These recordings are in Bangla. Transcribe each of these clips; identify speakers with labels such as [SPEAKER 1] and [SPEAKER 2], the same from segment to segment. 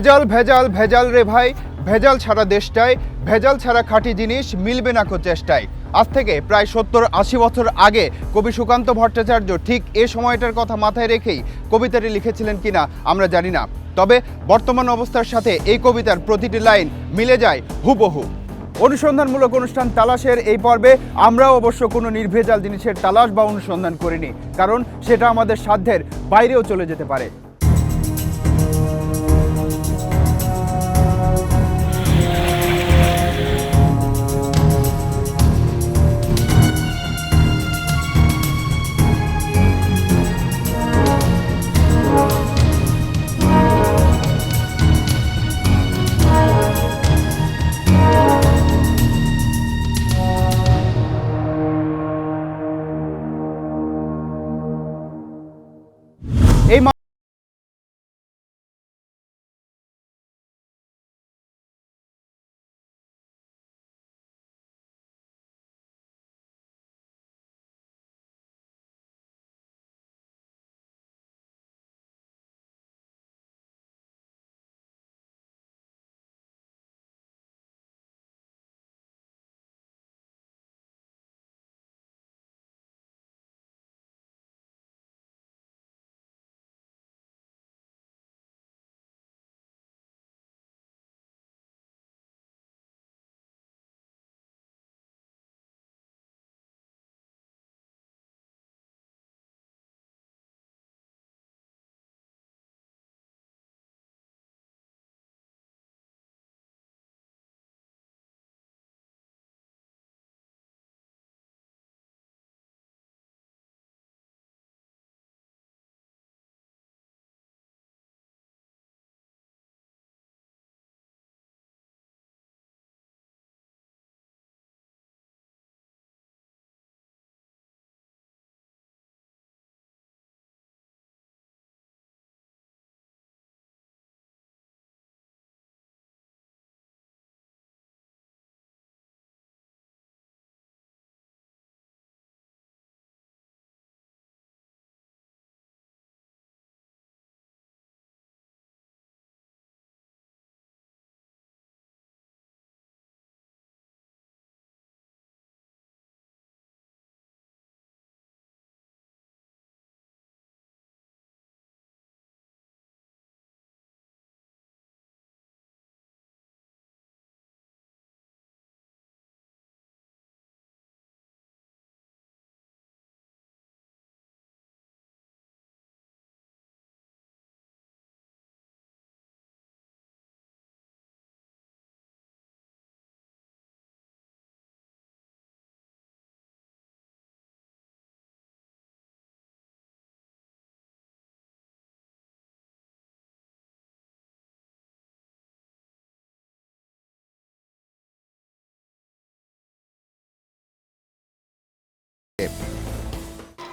[SPEAKER 1] ভেজাল ভেজাল ভেজাল রে ভাই। ভেজাল ছাড়া দেশটায়, ভেজাল ছাড়া খাঁটি জিনিস মিলবে না চেষ্টায়। আজ থেকে প্রায় সত্তর, আশি বছর আগে কবি সুকান্ত ভট্টাচার্য ঠিক এ সময়টার কথা মাথায় রেখেই কবিতাটি লিখেছিলেন কিনা আমরা জানি না। তবে বর্তমান অবস্থার সাথে এই কবিতার প্রতিটি লাইন মিলে যায় হুবহু। অনুসন্ধানমূলক অনুষ্ঠান তালাশের এই পর্বে আমরাও অবশ্য কোনো নির্ভেজাল জিনিসের তালাশ বা অনুসন্ধান করিনি, কারণ সেটা আমাদের সাধ্যের বাইরেও চলে যেতে পারে।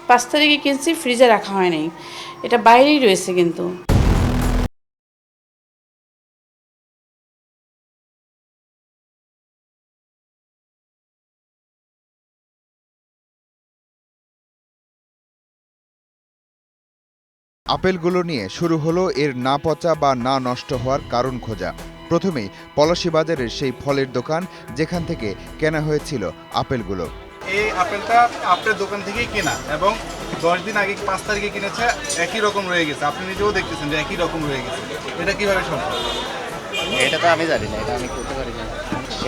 [SPEAKER 2] পাঁচ তারিখে কিনছি ফ্রিজে রাখা হয় নাই। এটা বাইরেই রয়েছে কিন্তু।
[SPEAKER 1] আপেলগুলো নিয়ে শুরু হলো এর না পচা বা না নষ্ট হওয়ার কারণ খোঁজা। প্রথমেই পলাশী বাজারের সেই ফলের দোকান, যেখান থেকে কেনা হয়েছিল আপেলগুলো।
[SPEAKER 3] এই আপেলটা আপনার দোকান থেকেই কেনা এবং দশ দিন আগে পাঁচ তারিখে কিনেছে একই রকম রয়ে গেছে। আপনি নিজেও দেখতেছেন যে একই রকম রয়ে গেছে। এটা কীভাবে সম্ভব?
[SPEAKER 4] এটা তো আমি জানি না এটা আমি করতে পারি না।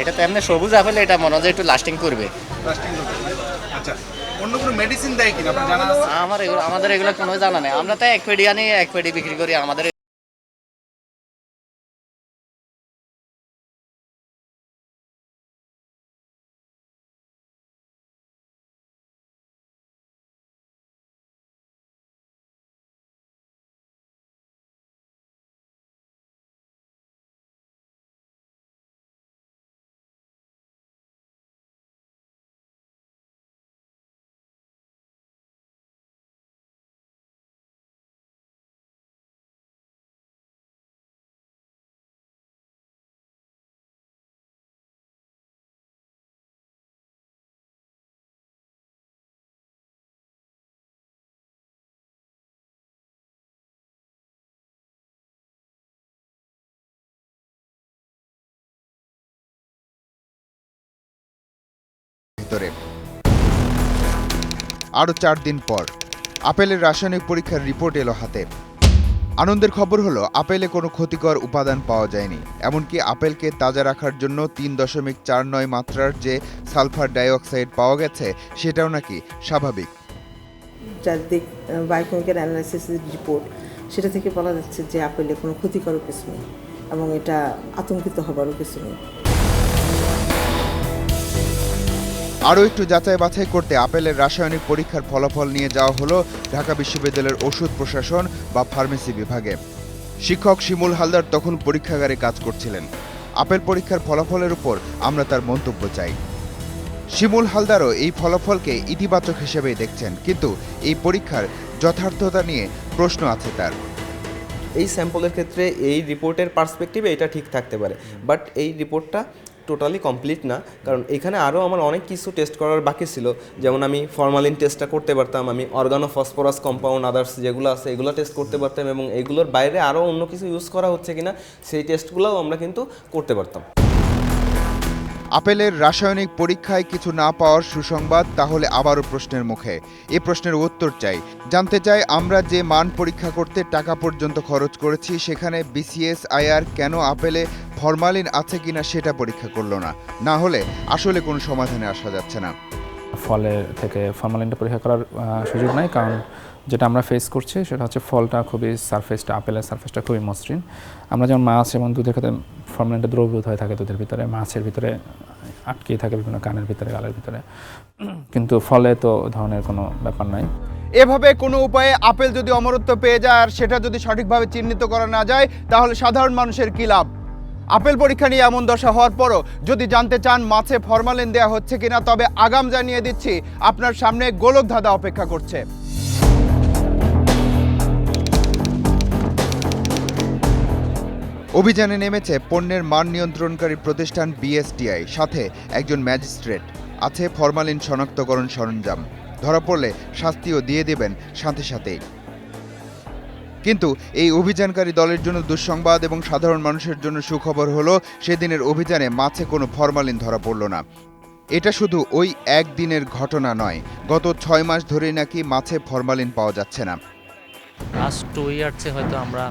[SPEAKER 4] এটা তো এমনি সবুজ আপেল এটা মনে হয় একটু লাস্টিং করবে।
[SPEAKER 3] লাস্টিং করবে আচ্ছা অন্য কোনো মেডিসিন দেয় কিনা? আপনার জানা আছে?
[SPEAKER 4] আমার এগুলো আমাদের এগুলো কোনো জানা নেই। আমরা তো এক পেডি আনি এক পেডি বিক্রি করি আমাদের
[SPEAKER 5] ভিতরে। আরও চার দিন পর, আপেলের রাসায়নিক পরীক্ষার রিপোর্ট এলো হাতে। আনন্দের খবর হলো, আপেলে কোনো ক্ষতিকর উপাদান পাওয়া যায়নি। এমনকি আপেলকে তাজা রাখার জন্য তিন দশমিক চার নয় মাত্রার যে সালফার ডাইঅক্সাইড পাওয়া গেছে, সেটাও নাকি স্বাভাবিক।
[SPEAKER 6] যার দিক বায়োকেমিক্যাল অ্যানালাইসিসের রিপোর্ট সেটা থেকে বলা যাচ্ছে যে আপেলে কোনো ক্ষতিকর কিছু নেই এবং এটা আতঙ্কিত হবারও কিছু নেই।
[SPEAKER 5] আরও একটু যাচাই বাছাই করতে আপেলের রাসায়নিক পরীক্ষার ফলাফল নিয়ে যাওয়া হলো ঢাকা বিশ্ববিদ্যালয়ের ওষুধ প্রশাসন বা ফার্মেসি বিভাগে। শিক্ষক শিমুল হালদার তখন পরীক্ষাগারে কাজ করছিলেন। আপেল পরীক্ষার ফলাফলের উপর আমরা তার মন্তব্য চাই। শিমুল হালদারও এই ফলাফলকে ইতিবাচক হিসেবেই দেখছেন, কিন্তু এই পরীক্ষার যথার্থতা নিয়ে প্রশ্ন আছে তার।
[SPEAKER 7] এই স্যাম্পলের ক্ষেত্রে এই রিপোর্টের পার্সপেক্টিভে এটা ঠিক থাকতে পারে, বাট এই রিপোর্টটা টোটালি কমপ্লিট না। কারণ এখানে আরও আমার অনেক কিছু টেস্ট করার বাকি ছিল। যেমন আমি ফরমালিন টেস্টটা করতে পারতাম, আমি অর্গানো ফসফরাস কম্পাউন্ড আদার্স যেগুলো আছে, এগুলো টেস্ট করতে পারতাম এবং এগুলোর বাইরে আরও অন্য কিছু ইউজ করা হচ্ছে কিনা, সেই টেস্টগুলোও আমরা কিন্তু করতে পারতাম।
[SPEAKER 5] আপেলের রাসায়নিক পরীক্ষায় কিছু না পাওয়ার সুসংবাদ, তাহলে আবারও প্রশ্নের মুখে। এ প্রশ্নের উত্তর চাই। জানতে চাই, আমরা যে মান পরীক্ষা করতে টাকা পর্যন্ত খরচ করেছি, সেখানে বিসিএস আইআর কেন আপেলে ফরমালিন আছে কিনা সেটা পরীক্ষা করল না। না হলে আসলে কোনো সমাধানে আসা যাচ্ছে না।
[SPEAKER 8] ফলে থেকে ফর্মালিনটা পরীক্ষা করার সুযোগ নাই। কারণ যেটা আমরা ফেস করছি সেটা হচ্ছে ফলটা খুবই সারফেসটা আপেলের সারফেসটা খুবই মসৃণ। আমরা যেমন মাছ এবং দুধের ক্ষেত্রে ফর্মালিনটা দ্রবীভূত হয়ে থাকে দুধের ভিতরে মাছের ভিতরে আটকে থাকে বিভিন্ন কানের ভিতরে গালের ভিতরে। কিন্তু ফলে তো ধরনের কোনো ব্যাপার নাই।
[SPEAKER 5] এভাবে কোনো উপায়ে আপেল যদি অমরত্ব পেয়ে যায় আর সেটা যদি সঠিকভাবে চিহ্নিত করা না যায় তাহলে সাধারণ মানুষের কী লাভ? আপেল পরীক্ষা নিয়ে এমন দশা হওয়ার পরও যদি জানতে চান মাছে ফরমালিন দেওয়া হচ্ছে কিনা, তবে আগাম জানিয়ে দিচ্ছি, আপনার সামনে গোলক ধাঁধা অপেক্ষা করছে। অভিযানে নেমেছে পণ্যের মান নিয়ন্ত্রণকারী প্রতিষ্ঠান বিএসটিআই, সাথে একজন ম্যাজিস্ট্রেট আছে ফরমালিন শনাক্তকরণ সরঞ্জাম। ধরা পড়লে শাস্তিও দিয়ে দেবেন সাথে সাথেই। কিন্তু এই অভিযানকারী দলের জন্য দুঃসংবাদ এবং সাধারণ মানুষের জন্য সুখবর হলো, সেদিনের অভিযানে মাছে কোনো ফরমালিন ধরা পড়ল না। এটা শুধু ওই একদিনের ঘটনা নয়, গত ছয় মাস ধরেই নাকি মাছে ফরমালিন পাওয়া যাচ্ছে না।
[SPEAKER 9] লাস্ট টু ইয়ার্সে হয়তো আমরা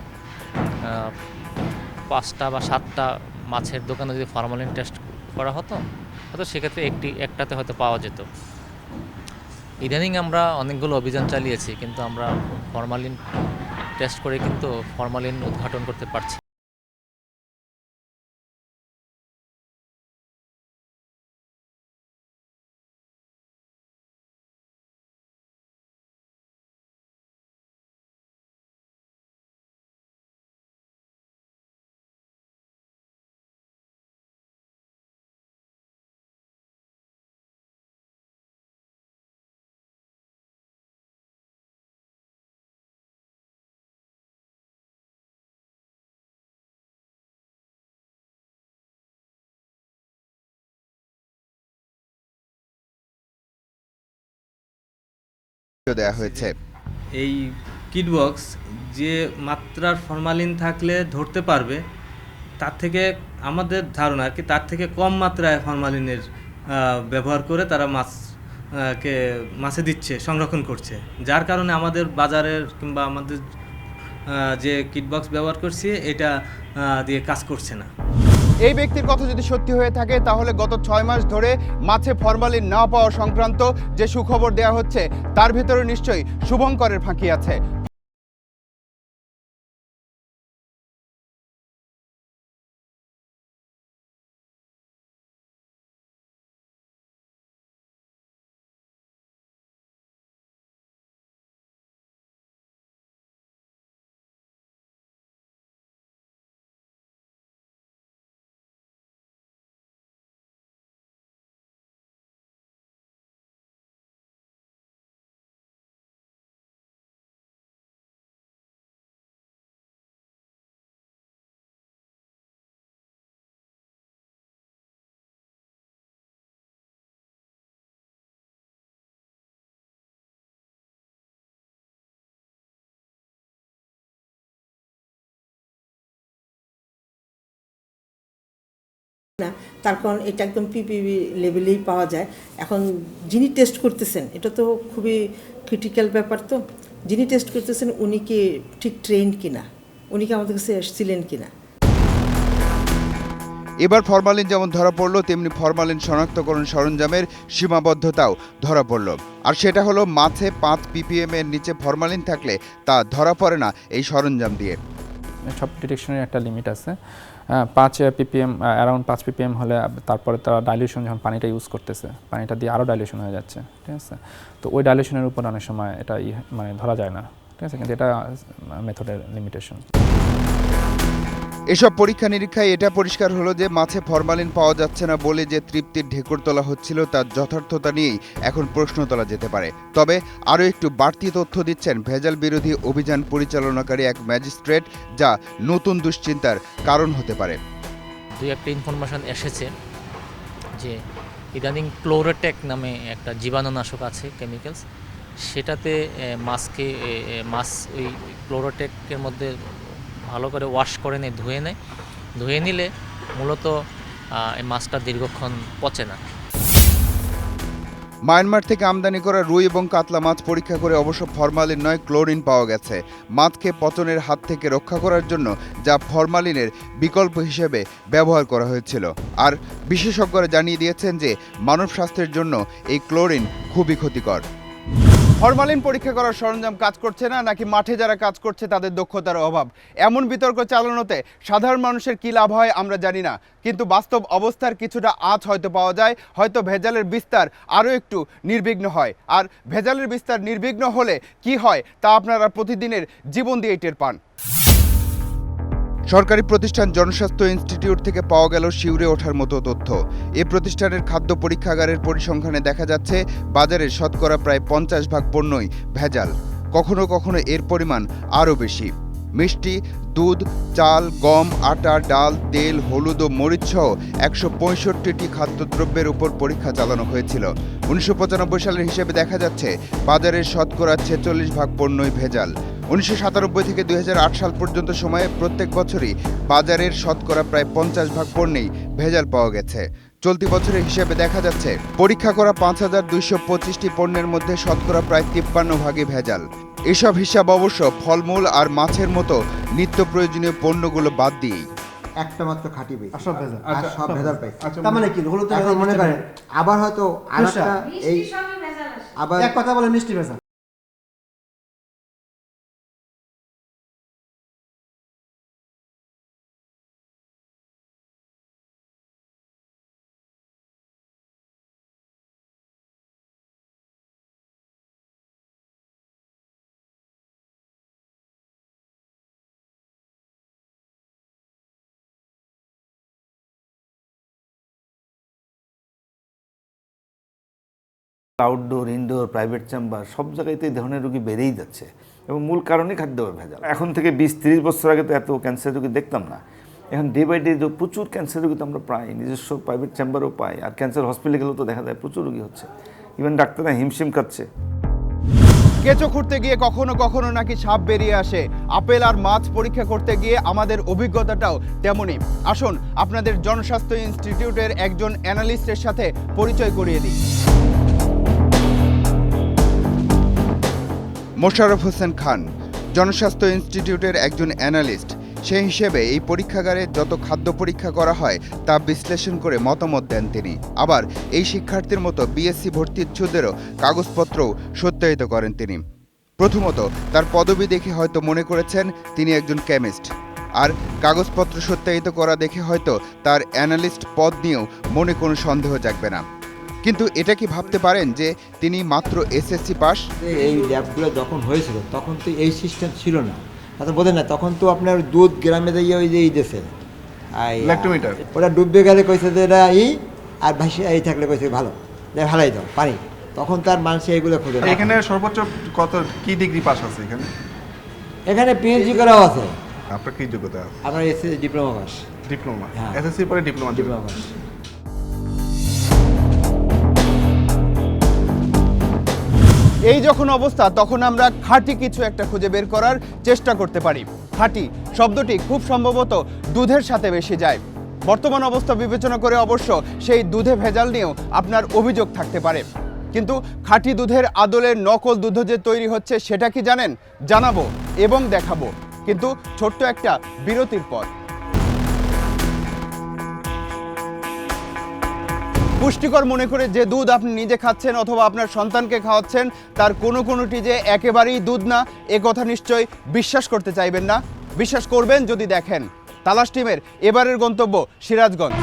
[SPEAKER 9] পাঁচটা বা সাতটা মাছের দোকানে যদি ফরমালিন টেস্ট করা হতো, হয়তো সেক্ষেত্রে একটি, একটাতে হয়তো পাওয়া যেত। ইদানিং আমরা অনেকগুলো অভিযান চালিয়েছি, কিন্তু আমরা ফরমালিন টেস্ট করে কিন্তু ফরমালিন উদ্ঘাটন করতে পারছি।
[SPEAKER 5] দেয়া হয়েছে।
[SPEAKER 10] এই কিটবক্স যে মাত্রার ফরমালিন থাকলে ধরতে পারবে তার থেকে আমাদের ধারণা আর কি তার থেকে কম মাত্রায় ফরমালিনের ব্যবহার করে তারা মাছ কে মাছে দিচ্ছে সংরক্ষণ করছে। যার কারণে আমাদের বাজারের কিংবা আমাদের যে কিটবক্স ব্যবহার করছি এটা দিয়ে কাজ করছে না।
[SPEAKER 5] এই ব্যক্তির কথা যদি সত্যি হয়ে থাকে, তাহলে গত ছয় মাস ধরে মাছে ফরমালিন না পাওয়া সংক্রান্ত যে সুখবর দেয়া হচ্ছে, তার ভিতরে নিশ্চয়ই শুভঙ্করের ফাঁকি আছে।
[SPEAKER 6] না, তার কারণ এটা একদম পিপিবি লেভেলেই পাওয়া যায়। এখন যিনি টেস্ট করতেছেন, এটা তো খুবই ক্রিটিক্যাল ব্যাপার তো, যিনি টেস্ট করতেছেন উনি কি ঠিক ট্রেন্ড কিনা? উনি কি আমাদের কাছে এসেছিলেন কিনা?
[SPEAKER 5] এবার ফরমালিন যেমন ধরা পড়ল, তেমনি ফরমালিন শনাক্তকরণ সরঞ্জামের সীমাবদ্ধতাও ধরা পড়ল। আর সেটা হলো মাছে পাঁচ পিপিএম এর নিচে ফরমালিন থাকলে তা ধরা পড়ে না এই সরঞ্জাম দিয়ে।
[SPEAKER 8] সব ডিটেকশনের একটা লিমিট আছে। আহ, পাঁচ পিপিএম অ্যারাউন্ড পাঁচ পিপিএম হলে তারপরে তারা ডাইলিউশন যখন পানিটা ইউজ করতেছে পানিটা দিয়ে আরও ডাইলিউশন হয়ে যাচ্ছে ঠিক আছে? তো ওই ডাইলিউশনের উপর অনেক সময় এটা মানে ধরা যায় না ঠিক আছে? কিন্তু এটা মেথডের লিমিটেশন
[SPEAKER 5] এসব পরীক্ষা নিরীক্ষায় এটা পরিষ্কার হলো যে মাছে ফরমালিন পাওয়া যাচ্ছে না বলে যে তৃপ্তির ঢেকুর তোলা হচ্ছিল তার যথার্থতা নিয়েই এখন প্রশ্ন তোলা যেতে পারে। তবে আরও একটু বাড়তি তথ্য দিচ্ছেন ভেজাল বিরোধী অভিযান পরিচালনাকারী এক ম্যাজিস্ট্রেট যা নতুন দুশ্চিন্তার কারণ হতে পারে।
[SPEAKER 9] দুই একটা ইনফরমেশন এসেছে যে ইদানিং ক্লোরোটেক নামে একটা জীবাণুনাশক আছে কেমিক্যালস সেটাতে মাছকে মাছ ওই ক্লোরোটেকের মধ্যে ভালো করে ওয়াশ করে নেয় ধুয়ে নেয়। ধুয়ে নিলে মূলত এই মাছটা দীর্ঘক্ষণ পচে না।
[SPEAKER 5] মায়ানমার থেকে আমদানি করা রুই এবং কাতলা মাছ পরীক্ষা করে অবশ্য ফরমালিন নয় ক্লোরিন পাওয়া গেছে। মাছকে পচনের হাত থেকে রক্ষা করার জন্য যা ফরমালিনের বিকল্প হিসেবে ব্যবহার করা হয়েছিল। আর বিশেষজ্ঞরা জানিয়ে দিয়েছেন যে, মানব স্বাস্থ্যের জন্য এই ক্লোরিন খুবই ক্ষতিকর। ফরমালিন পরীক্ষা করার সরঞ্জাম কাজ করছে না, নাকি মাঠে যারা কাজ করছে তাদের দক্ষতার অভাব? এমন বিতর্ক চালানোতে সাধারণ মানুষের কী লাভ হয় আমরা জানি না, কিন্তু বাস্তব অবস্থার কিছুটা আঁচ হয়তো পাওয়া যায়, হয়তো ভেজালের বিস্তার আরও একটু নির্বিঘ্ন হয়। আর ভেজালের বিস্তার নির্বিঘ্ন হলে কি হয় তা আপনারা প্রতিদিনের জীবন দিয়ে টের পান। সরকারি প্রতিষ্ঠান জনস্বাস্থ্য ইনস্টিটিউট থেকে পাওয়া গেল শিউরে ওঠার মতো তথ্য। এ প্রতিষ্ঠানের খাদ্য পরীক্ষাগারের পরিসংখ্যানে দেখা যাচ্ছে, বাজারে শতকরা প্রায় পঞ্চাশ ভাগ পণ্যই ভেজাল। কখনো কখনো এর পরিমাণ আরও বেশি। মিষ্টি, দুধ, চাল, গম, আটা, ডাল, তেল, হলুদ ও মরিচ সহ একশো পঁয়ষট্টিটি খাদ্যদ্রব্যের উপর পরীক্ষা চালানো হয়েছিল। উনিশশো পঁচানব্বই সালের হিসেবে দেখা যাচ্ছে বাজারের শতকরা ছেচল্লিশ ভাগ পণ্যই ভেজাল। উনিশশো সাতানব্বই থেকে দুই হাজার আট সাল পর্যন্ত সময়ে প্রত্যেক বছরই বাজারের শতকরা প্রায় পঞ্চাশ ভাগ পণ্যেই ভেজাল পাওয়া গেছে। চলতি বছরের হিসেবে দেখা যাচ্ছে পরীক্ষা করা পাঁচ হাজার দুইশো পঁচিশটি পণ্যের মধ্যে শতকরা প্রায় তিপ্পান্ন ভাগই ভেজাল। এসব হিসাব অবশ্য ফলমূল আর মাছের মতো নিত্য প্রয়োজনীয় পণ্যগুলো বাদ দিয়েই।
[SPEAKER 11] একটা মাত্র খাঁটি বেশি
[SPEAKER 3] সব ভেজাল।
[SPEAKER 11] আর
[SPEAKER 3] আচ্ছা,
[SPEAKER 11] সব ভেজাল। পাই
[SPEAKER 3] আচ্ছা,
[SPEAKER 11] তার মানে কি মনে করেন আবার হয়তো আরেকটা এই আবার
[SPEAKER 3] এক কথা বলে মিষ্টি ভেজাল।
[SPEAKER 12] আউটডোর ইনডোর প্রাইভেট চেম্বার সব জায়গাতে এই ধরনের রোগী বেড়েই যাচ্ছে। এবং মূল কারণই খাদ্যের ভেজাল। এখন থেকে বিশ তিরিশ বছর আগে তো এত ক্যান্সার রোগী দেখতাম না। এখন ডে বাই ডে প্রচুর ক্যান্সার রোগী তো আমরা পাই, নিজস্ব প্রাইভেট চেম্বারও পাই, আর ক্যান্সার হসপিটালে গেলেও তো দেখা যায় প্রচুর রোগী হচ্ছে। ইভেন ডাক্তাররা হিমশিম খাচ্ছে।
[SPEAKER 5] কেঁচো খুঁড়তে গিয়ে কখনো কখনো নাকি সাপ বেরিয়ে আসে? আপেল আর মাছ পরীক্ষা করতে গিয়ে আমাদের অভিজ্ঞতাটাও তেমনই। আসুন, আপনাদের জনস্বাস্থ্য ইনস্টিটিউটের একজন অ্যানালিস্টের সাথে পরিচয় করিয়ে দিই। মোশাররফ হোসেন খান, জনস্বাস্থ্য ইনস্টিটিউটের একজন অ্যানালিস্ট। সেই হিসেবে এই পরীক্ষাগারে যত খাদ্য পরীক্ষা করা হয়, তা বিশ্লেষণ করে মতামত দেন তিনি। আবার এই শিক্ষার্থীর মতো বিএসসি ভর্তি ইচ্ছুদেরও কাগজপত্রও সত্যায়িত করেন তিনি। প্রথমত, তার পদবি দেখে হয়তো মনে করেছেন তিনি একজন কেমিস্ট। আর কাগজপত্র সত্যায়িত করা দেখে হয়তো তার অ্যানালিস্ট পদ নিয়েও মনে কোনো সন্দেহ জাগবে না। কিন্তু এটা কি ভাবতে পারেন যে তিনি মাত্র এসএসসি পাস?
[SPEAKER 11] এই ল্যাবগুলো যখন হয়েছিল তখন তো এই সিস্টেম ছিল না। তাতে বোঝেন না তখন তো আপনার দুধ গ্রামে দিয়ে ওই যে এই দেশে? ওটা ডুববে গেলে কইছে যে এটা ই আর ভাসি এই থাকলে কইছে ভালো। ভালাই দাও পানি। তখন তার মানুষে এগুলো খুঁজে।
[SPEAKER 3] এখানে সর্বোচ্চ কত কি ডিগ্রি পাস আছে এখানে?
[SPEAKER 11] এখানে পিএইচডি করাও আছে।
[SPEAKER 3] আপনার কি যোগ্যতা? আছে
[SPEAKER 11] আপনার এসে ডিপ্লোমা পাস
[SPEAKER 3] ডিপ্লোমা। এসএসসি পরে ডিপ্লোমা
[SPEAKER 11] ডিপ্লোমা পাস
[SPEAKER 5] এই যখন অবস্থা, তখন আমরা খাঁটি কিছু একটা খুঁজে বের করার চেষ্টা করতে পারি। খাঁটি শব্দটি খুব সম্ভবত দুধের সাথে বেশি যায়। বর্তমান অবস্থা বিবেচনা করে অবশ্য সেই দুধে ভেজাল নিয়েও আপনার অভিযোগ থাকতে পারে। কিন্তু খাঁটি দুধের আদলে নকল দুধ যে তৈরি হচ্ছে, সেটা কি জানেন? জানাব এবং দেখাবো। কিন্তু ছোট্ট একটা বিরতির পর। পুষ্টিকর মনে করে যে দুধ আপনি নিজে খাচ্ছেন অথবা আপনার সন্তানকে খাওয়াচ্ছেন, তার কোনো কোনোটি যে একেবারেই দুধ না, এ কথা নিশ্চয় বিশ্বাস করতে চাইবেন না। বিশ্বাস করবেন যদি দেখেন। তালাশ টিমের এবারের গন্তব্য সিরাজগঞ্জ।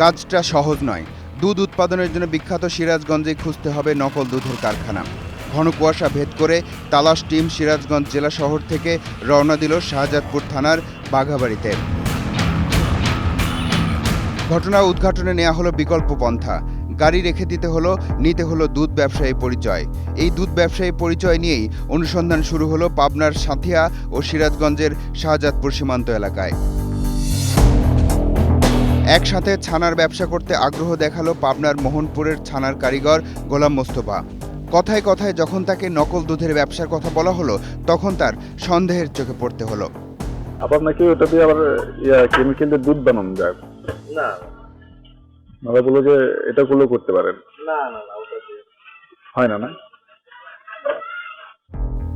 [SPEAKER 5] কাজটা সহজ নয়। দুধ উৎপাদনের জন্য বিখ্যাত সিরাজগঞ্জে খুঁজতে হবে নকল দুধের কারখানা। ঘন কুয়াশা ভেদ করে তালাশ টিম সিরাজগঞ্জ জেলা শহর থেকে রওনা দিল শাহজাদপুর থানার বাঘাবাড়িতে। ঘটনা উদ্ঘাটনে নেওয়া হলো বিকল্প পন্থা। গাড়ি রেখে দিতে হলো, নিতে হলো দুধ ব্যবসায়ী পরিচয়। এই দুধ ব্যবসায়ী পরিচয় নিয়েই অনুসন্ধান শুরু হলো পাবনার সাঁথিয়া ও সিরাজগঞ্জের শাহজাদপুর সীমান্ত এলাকায়। একসাথে ছানার ব্যবসা করতে আগ্রহ দেখাল পাবনার মোহনপুরের ছানার কারিগর গোলাম মোস্তফা। কথায় কথায় যখন তাকে নকল দুধের ব্যবসার কথা বলা হলো তখন তার সন্দেহের চোখে পড়তে হলো।
[SPEAKER 13] আবার নাকি ওটা দিয়ে আবার কেমিক্যাল দিয়ে দুধ বানানো যায়?
[SPEAKER 4] না।
[SPEAKER 13] ওরা বলল যে এটা গুলো করতে পারেন।
[SPEAKER 4] না না না ওটা দিয়ে।
[SPEAKER 13] হয় না না?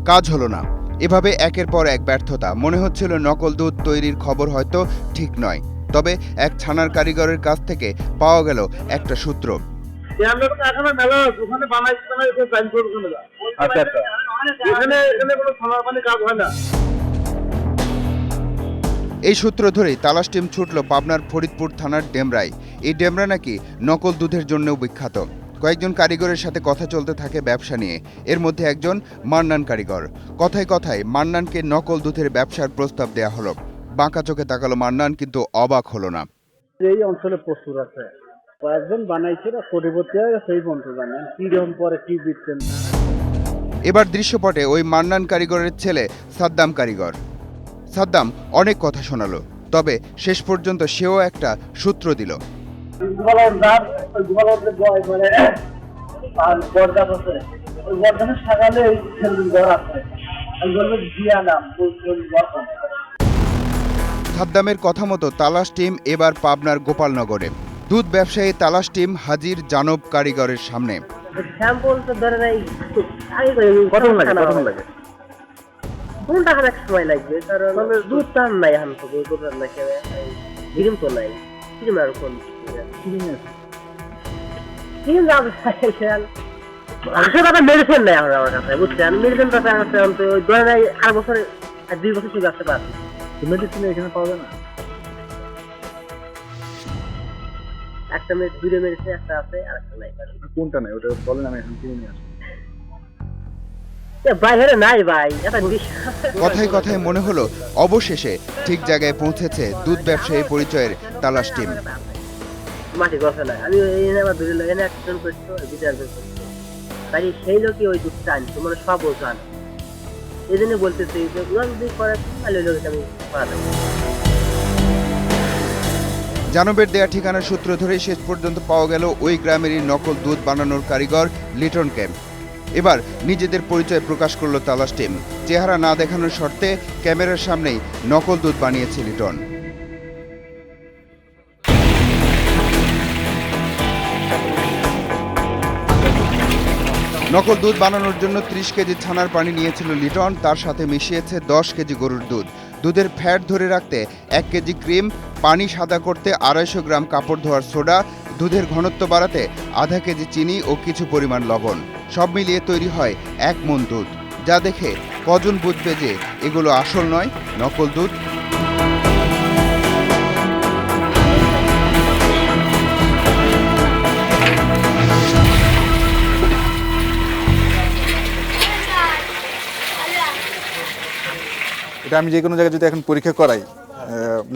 [SPEAKER 5] কাজ হলো না। এভাবে একের পর এক ব্যর্থতা। মনে হচ্ছিল নকল দুধ তৈরির খবর হয়তো ঠিক নয়। তবে এক ছানার কারিগরের কাছ থেকে পাওয়া গেল একটা সূত্র।
[SPEAKER 13] আচ্ছা আচ্ছা। এখানে এখানে কোনো সোনার পানি কাজ হয় না।
[SPEAKER 5] এই সূত্র ধরেই তালাশ টিম ছুটল পাবনার ফরিদপুর থানার ডেমরায়। এই ডেমরা নাকি নকল দুধের জন্যও বিখ্যাত। কয়েকজন কারিগরের সাথে কথা চলতে থাকে ব্যবসা নিয়ে। এর মধ্যে একজন মান্নান কারিগর। কথায় কথায় মান্নানকে নকল দুধের ব্যবসার প্রস্তাব দেয়া হলো। বাঁকা চোখে তাকালো মান্নান কিন্তু অবাক হলো না।
[SPEAKER 14] এই অঞ্চলে প্রচুর আছে। কয়েকজন বানাইছে না কোটিপতি এই পর্যন্ত জানেন কীরকম পরে কি দিচ্ছেন
[SPEAKER 5] এবার দৃশ্যপটে ওই মান্নান কারিগরের ছেলে সাদ্দাম কারিগর। সাদ্দাম অনেক কথা শোনালো তবে শেষ পর্যন্ত সেও একটা সূত্র দিল। সাদ্দামের কথা মতো তালাশ টিম এবার পাবনার গোপালনগরে। দুধ ব্যবসায়ী তালাশ টিম হাজির জানব কারিগরের সামনে।
[SPEAKER 14] সময় লাগবে কারণ দুধ তো নাই তো আর কোন মেডিসিন আমার কাছে বুঝছেন? মেডিসিন তো আর বছরে আর দুই বছর চলে আসতে পারছি মেডিসিন এখানে পাওয়া যায় না। একটা মেয়ে দুটো মেডিসিন একটা আছে আর একটা নাই।
[SPEAKER 13] কোনটা নাই? ওটা বলেন আমি এখন কিনে নিয়ে আসব।
[SPEAKER 14] বাইরে নাই ভাই
[SPEAKER 5] কথায় কথায় মনে হলো অবশেষে ঠিক জায়গায় পৌঁছেছে দুধ ব্যবসায়ী পরিচয়ের তালাশ টিম।
[SPEAKER 14] মাটি গছে না আমি এনে আমার দূরে এনে অ্যাক্সিডেন্ট করছ বিচার করছ। তাই সেই লোকই ওই দুধটা আনতো মানে সব ও জানে এই জন্য বলতেছি যে ওরা যদি করে তাহলে ang
[SPEAKER 5] জানবের দেয়া ঠিকানার সূত্র ধরে শেষ পর্যন্ত পাওয়া গেল ওই গ্রামেরই নকল দুধ বানানোর কারিগর লিটন ক্যাম্প। এবার নিজেদের পরিচয় প্রকাশ করল তালাশ টিম। চেহারা না দেখানোর শর্তে ক্যামেরার সামনেই নকল দুধ বানিয়েছে লিটন। নকল দুধ বানানোর জন্য ত্রিশ কেজি ছানার পানি নিয়েছিল লিটন, তার সাথে মিশিয়েছে দশ কেজি গরুর দুধ। দুধের ফ্যাট ধরে রাখতে এক কেজি ক্রিম, পানি সাদা করতে আড়াইশো গ্রাম কাপড় ধোয়ার সোডা, দুধের ঘনত্ব বাড়াতে আধা কেজি চিনি ও কিছু পরিমাণ লবণ। সব মিলিয়ে তৈরি হয় এক মন দুধ। যা দেখে কজন বুঝবে যে এগুলো আসল নয়, নকল দুধ
[SPEAKER 13] এটা আমি যে কোনো জায়গায় যদি এখন পরীক্ষা করাই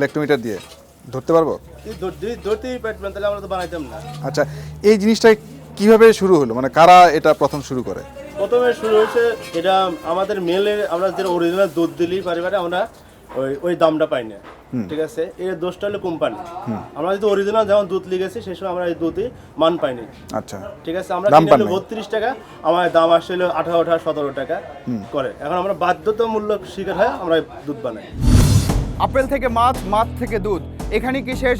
[SPEAKER 13] ল্যাক্টোমিটার দিয়ে ধরতে পারব?
[SPEAKER 3] ধরতেই পারবেন তাহলে আমরা তো বানাইতাম না।
[SPEAKER 13] আচ্ছা এই জিনিসটা কীভাবে শুরু হলো? মানে কারা এটা প্রথম শুরু করে?
[SPEAKER 3] প্রথমে শুরু হয়েছে এটা আমাদের মেলে আমরা যেটা অরিজিনাল দুধ দিলি পারিবারে আমরা ওই ওই দামটা পাই না
[SPEAKER 13] ঠিক আছে? এর দোষটা হলো কোম্পানি। আমরা যদি অরিজিনাল যেমন দুধ লিখেছি সেই সময় আমরা এই দুধে মান পাইনি।
[SPEAKER 15] আচ্ছা।
[SPEAKER 13] ঠিক আছে? আমরা কিনে বত্রিশ টাকা আমার দাম আসছিল আঠারো আঠারো সতেরো টাকা করে। এখন আমরা বাধ্যতামূলক শিকার হয় আমরা দুধ বানাই।
[SPEAKER 1] আপেল থেকে মাছ মাছ থেকে দুধ। এখানে কি শেষ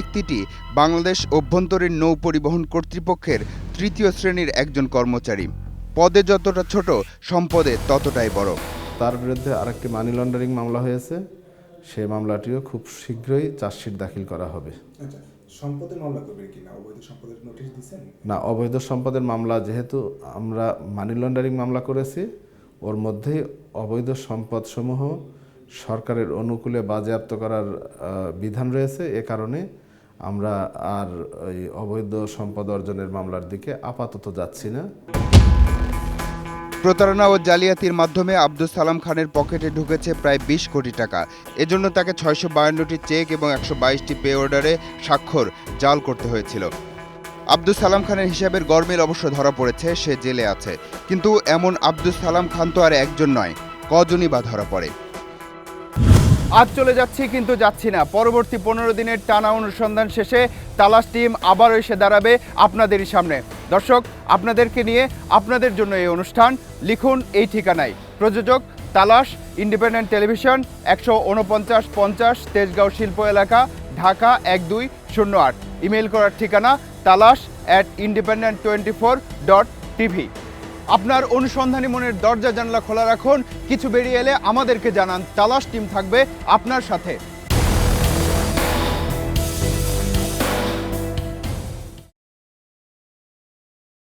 [SPEAKER 1] ব্যক্তিটি বাংলাদেশ অভ্যন্তরীণ নৌ পরিবহন কর্তৃপক্ষের তৃতীয় শ্রেণির একজন কর্মচারী। পদে যতটা ছোট সম্পদে ততটাই বড়।
[SPEAKER 16] তার বিরুদ্ধে আরেকটি মানি লন্ডারিং মামলা হয়েছে। সেই মামলাটিও খুব শীঘ্রই চার্জশিট দাখিল করা হবে।
[SPEAKER 3] সম্পদের মামলা করবেন কিনা অবৈধ সম্পদের নোটিশ
[SPEAKER 16] না অবৈধ সম্পদের মামলা যেহেতু আমরা মানি লন্ডারিং মামলা করেছি ওর মধ্যেই অবৈধ সম্পদসমূহ সরকারের অনুকূলে বাজেয়াপ্ত করার বিধান রয়েছে। এ কারণে আমরা আর ওই অবৈধ সম্পদ অর্জনের মামলার দিকে আপাতত যাচ্ছি না।
[SPEAKER 1] প্রতারণা ও জালিয়াতির মাধ্যমে আব্দুল সালাম খানের পকেটে ঢুকেছে প্রায় বিশ কোটি টাকা। এজন্য তাকে ছয়শো বায়ান্নটি চেক এবং একশো বাইশটি পে অর্ডারে স্বাক্ষর জাল করতে হয়েছিল। আব্দুল সালাম খানের হিসাবের গরমিল অবশ্য ধরা পড়েছে, সে জেলে আছে। কিন্তু এমন আব্দুল সালাম খান তো আর একজন নয়, কজনই বা ধরা পড়ে। আজ চলে যাচ্ছি, কিন্তু যাচ্ছি না। পরবর্তী পনেরো দিনের টানা অনুসন্ধান শেষে তালাশ টিম আবার এসে দাঁড়াবে আপনাদেরই সামনে। দর্শক, আপনাদেরকে নিয়ে আপনাদের জন্য এই অনুষ্ঠান। লিখুন এই ঠিকানায়। প্রযোজক, তালাশ, ইন্ডিপেন্ডেন্ট টেলিভিশন, একশো উনপঞ্চাশ পঞ্চাশ, তেজগাঁও শিল্প এলাকা, ঢাকা এক দুই শূন্য আট। ইমেল করার ঠিকানা, Talash at independent twenty four dot TV আপনার অনুসন্ধানী মনের দরজা জানলা খোলা রাখুন। কিছু বেরিয়ে এলে আমাদেরকে জানান। তালাশ টিম থাকবে আপনার সাথে।